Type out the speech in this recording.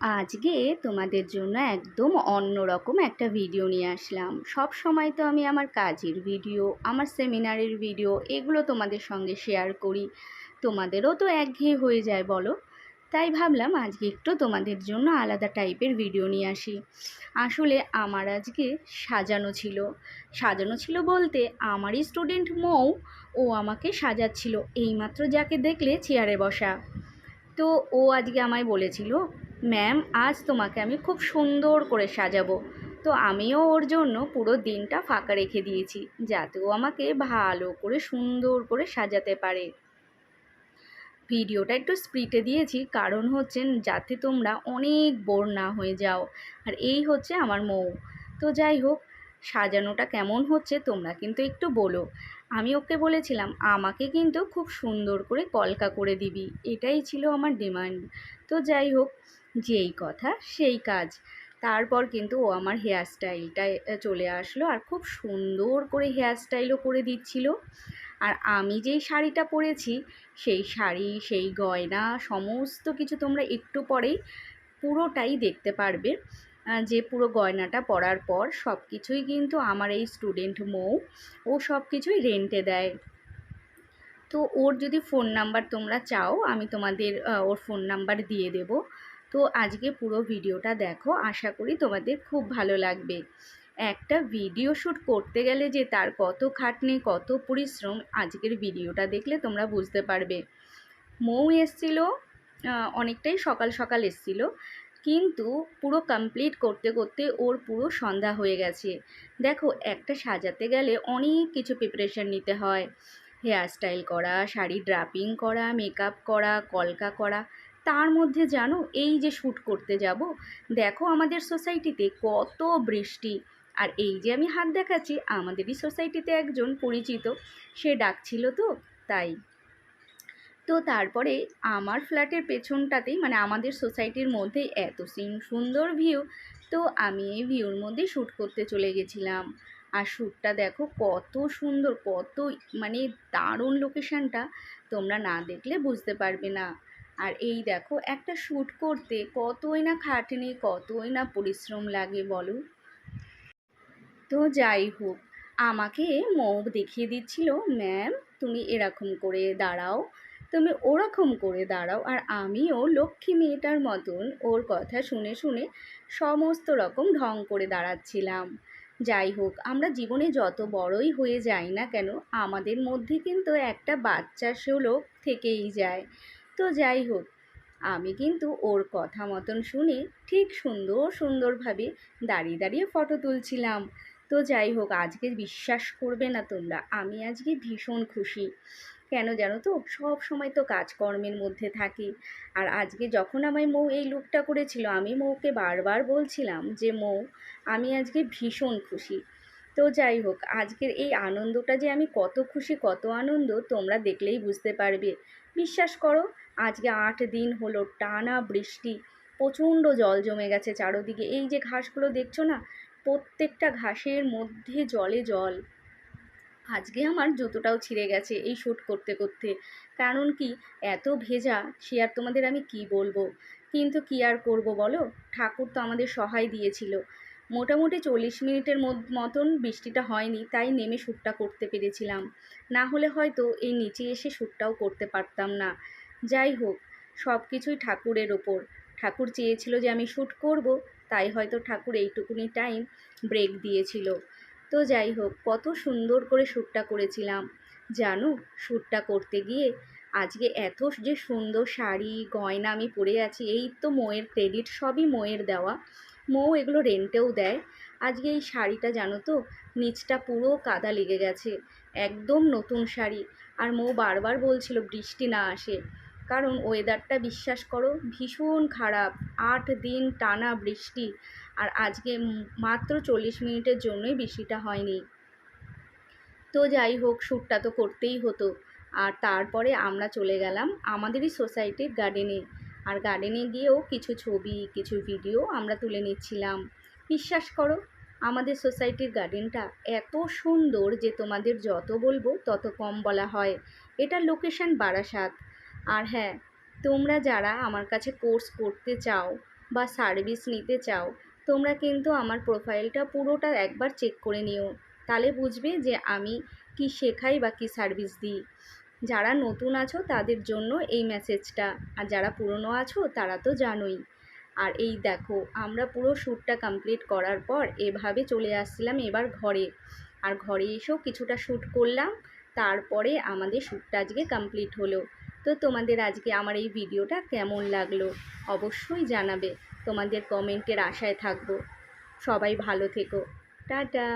আজকে তোমাদের জন্য একদম অন্যরকম একটা ভিডিও নিয়ে আসলাম। সব সময় তো আমি আমার কাজের ভিডিও আমার সেমিনারের ভিডিও এগুলো তোমাদের সঙ্গে শেয়ার করি। তোমাদেরও তো একঘেয়ে হয়ে যায় বলো। তাই ভাবলাম আজকে একটু তোমাদের জন্য আলাদা টাইপের ভিডিও নিয়ে আসি। আসলে আমার আজকে সাজানো ছিল। সাজানো ছিল বলতে আমারই স্টুডেন্ট মৌ, ও আমাকে সাজাচ্ছিল। এইমাত্র যাকে দেখলে চেয়ারে বসা। তো ও আজকে আমায় বলেছিল ম্যাম আজ তোমাকে আমি খুব সুন্দর করে সাজাবো। তো আমিও ওর জন্য পুরো দিনটা ফাঁকা রেখে দিয়েছি, যাতে ও আমাকে ভালো করে সুন্দর করে সাজাতে পারে। ভিডিওটা একটু স্প্রিটে দিয়েছি, কারণ হচ্ছে যাতে তোমরা অনেক বোর না হয়ে যাও, আর এই হচ্ছে আমার মৌ। তো যাই হোক, সাজানোটা কেমন হচ্ছে তোমরা কিন্তু একটু বলো। আমি ওকে বলেছিলাম, আমাকে কিন্তু খুব সুন্দর করে কলকা করে দিবি। এটাই ছিল আমার ডিমান্ড। তো যাই হোক যেই কথা, সেই কাজ। তারপর কিন্তু ও আমার হেয়ার স্টাইলটা চলে আসলো আর খুব সুন্দর করে হেয়ার স্টাইলও করে দিচ্ছিল। আর আমি যেই শাড়িটা পরেছি, সেই শাড়ি, সেই গয়না, সমস্ত কিছু তোমরা একটু পরেই পুরোটাই দেখতে পারবে। যে পুরো গয়নাটা পরার পর সব কিছুই কিন্তু আমার এই স্টুডেন্ট মৌ, ও সব কিছুই রেন্টে দেয়। তো ওর যদি ফোন নাম্বার তোমরা চাও, আমি তোমাদের ওর ফোন নাম্বার দিয়ে দেব। তো আজকে পুরো ভিডিওটা দেখো, আশা করি তোমাদের খুব ভালো লাগবে। একটা ভিডিও শ্যুট করতে গেলে যে তার কত খাটনি, কত পরিশ্রম, আজকের ভিডিওটা দেখলে তোমরা বুঝতে পারবে। মৌ এসছিল অনেকটাই সকাল সকাল এসছিল, কিন্তু পুরো কমপ্লিট করতে করতে ওর পুরো সন্ধ্যা হয়ে গেছে। দেখো, একটা সাজাতে গেলে অনেক কিছু প্রিপারেশান নিতে হয়। হেয়ার স্টাইল করা, শাড়ি ড্রাপিং করা মেকআপ করা, কলকা করা তার মধ্যে জানো, এই যে শ্যুট করতে যাব, দেখো আমাদের সোসাইটিতে কত বৃষ্টি। আর এই যে আমি হাত দেখাচ্ছি, আমাদেরই সোসাইটিতে একজন পরিচিত, সে ডাকছিল তো, তাই। তো তারপরে আমার ফ্ল্যাটের পেছনটাতেই মানে আমাদের সোসাইটির মধ্যেই এত সুন্দর ভিউ, তো আমি এই ভিউর মধ্যে শ্যুট করতে চলে গেছিলাম। আর শ্যুটটা দেখো কত সুন্দর, কত মানে দারুণ লোকেশানটা তোমরা না দেখলে বুঝতে পারবে না। আর এই দেখো, একটা শ্যুট করতে কতই না খাটনি, কতই না পরিশ্রম লাগে বলো? তো যাই হোক, আমাকে মৌ দেখিয়ে দিচ্ছিল, ম্যাম, তুমি এরকম করে দাঁড়াও, তুমি ওরকম করে দাঁড়াও। আর আমিও লক্ষ্মী মেয়েটার মতন ওর কথা শুনে শুনে সমস্ত রকম ঢং করে দাঁড়াচ্ছিলাম। যাই হোক, আমরা জীবনে যত বড়ই হয়ে যাই না কেন, আমাদের মধ্যে কিন্তু একটা বাচ্চা সেও লোক থেকেই যায়। তো যাই হোক, আমি কিন্তু ওর কথা মতন শুনে ঠিক সুন্দর সুন্দরভাবে দাঁড়িয়ে দাঁড়িয়ে ফটো তুলছিলাম। তো যাই হোক, আজকে বিশ্বাস করবে না তোমরা, আমি আজকে ভীষণ খুশি। কেন জানো তো, সব সময় তো কাজকর্মের মধ্যে থাকি। আর আজকে যখন আমায় মৌ এই লুকটা করেছিল, আমি মৌকে বারবার বলছিলাম যে, মৌ, আমি আজকে ভীষণ খুশি। তো যাই হোক, আজকের এই আনন্দটা যে আমি কত খুশি, কত আনন্দ, তোমরা দেখলেই বুঝতে পারবে। বিশ্বাস করো, আজকে আট দিন হলো টানা বৃষ্টি, প্রচণ্ড জল জমে গেছে চারোদিকে। এই যে ঘাসগুলো দেখছ না, প্রত্যেকটা ঘাসের মধ্যে জলে জল। আজকে আমার জুতোটাও ছিঁড়ে গেছে এই শ্যুট করতে করতে। কারণ কি, এত ভেজা, সে আর তোমাদের আমি কি বলব? কিন্তু কি আর করব বলো? ঠাকুর তো আমাদের সহায় দিয়েছিল। মোটামুটি চল্লিশ মিনিটের মতন বৃষ্টিটা হয়নি, তাই নেমে শ্যুটটা করতে পেরেছিলাম। না হলে হয়তো এই নিচে এসে শ্যুটটাও করতে পারতাম না। যাই হোক সব কিছুই ঠাকুরের ওপর। ঠাকুর চেয়েছিল যে আমি শ্যুট করব, তাই হয়তো ঠাকুর এইটুকুনি টাইম ব্রেক দিয়েছিল। তো যাই হোক, কত সুন্দর করে শ্যুটটা করেছিলাম। জানো, শ্যুটটা করতে গিয়ে আজকে এত যে সুন্দর শাড়ি, গয়না আমি পরে আছি, এই তো মোয়ের ক্রেডিট সবই মোয়ের দেওয়া। মৌ এগুলো রেন্টেও দেয়। আজকে এই শাড়িটা জানো তো? নিচটা পুরো কাদা লেগে গেছে। একদম নতুন শাড়ি। আর মৌ বারবার বলছিল বৃষ্টি না আসে। কারণ ওয়েদারটা বিশ্বাস করো, ভীষণ খারাপ। আট দিন টানা বৃষ্টি। আর আজকে মাত্র চল্লিশ মিনিটের জন্যই বৃষ্টিটা হয়নি। তো যাই হোক শ্যুটটা তো করতেই হতো। আর তারপরে আমরা চলে গেলাম আমাদেরই সোসাইটির গার্ডেনে আর গার্ডেনে গিয়েও কিছু ছবি, কিছু ভিডিও আমরা তুলে নিচ্ছিলাম। বিশ্বাস করো, আমাদের সোসাইটির গার্ডেনটা এত সুন্দর যে তোমাদের যত বলব তত কম বলা হয়। এটা লোকেশান বারাসাত। আর হ্যাঁ তোমরা যারা আমার কাছে কোর্স করতে চাও বা সার্ভিস নিতে চাও, তোমরা কিন্তু আমার প্রোফাইলটা পুরোটা একবার চেক করে নিও। তাহলে বুঝবে যে আমি কি শেখাই বা কী সার্ভিস দিই। যারা নতুন আছো, তাদের জন্য এই মেসেজটা আর যারা পুরনো আছো, তারা তো জানোই। আর এই দেখো, আমরা পুরো শ্যুটটা কমপ্লিট করার পর এভাবে চলে আসছিলাম এবার ঘরে। আর ঘরে এসেও কিছুটা শ্যুট করলাম, তারপরে আমাদের শ্যুটটা আজকে কমপ্লিট হলো। তো তোমাদের আজকে আমার এই ভিডিওটা কেমন লাগল, অবশ্যই জানাবে। তোমাদের কমেন্টের আশায় থাকব। সবাই ভালো থেকো। টাটা!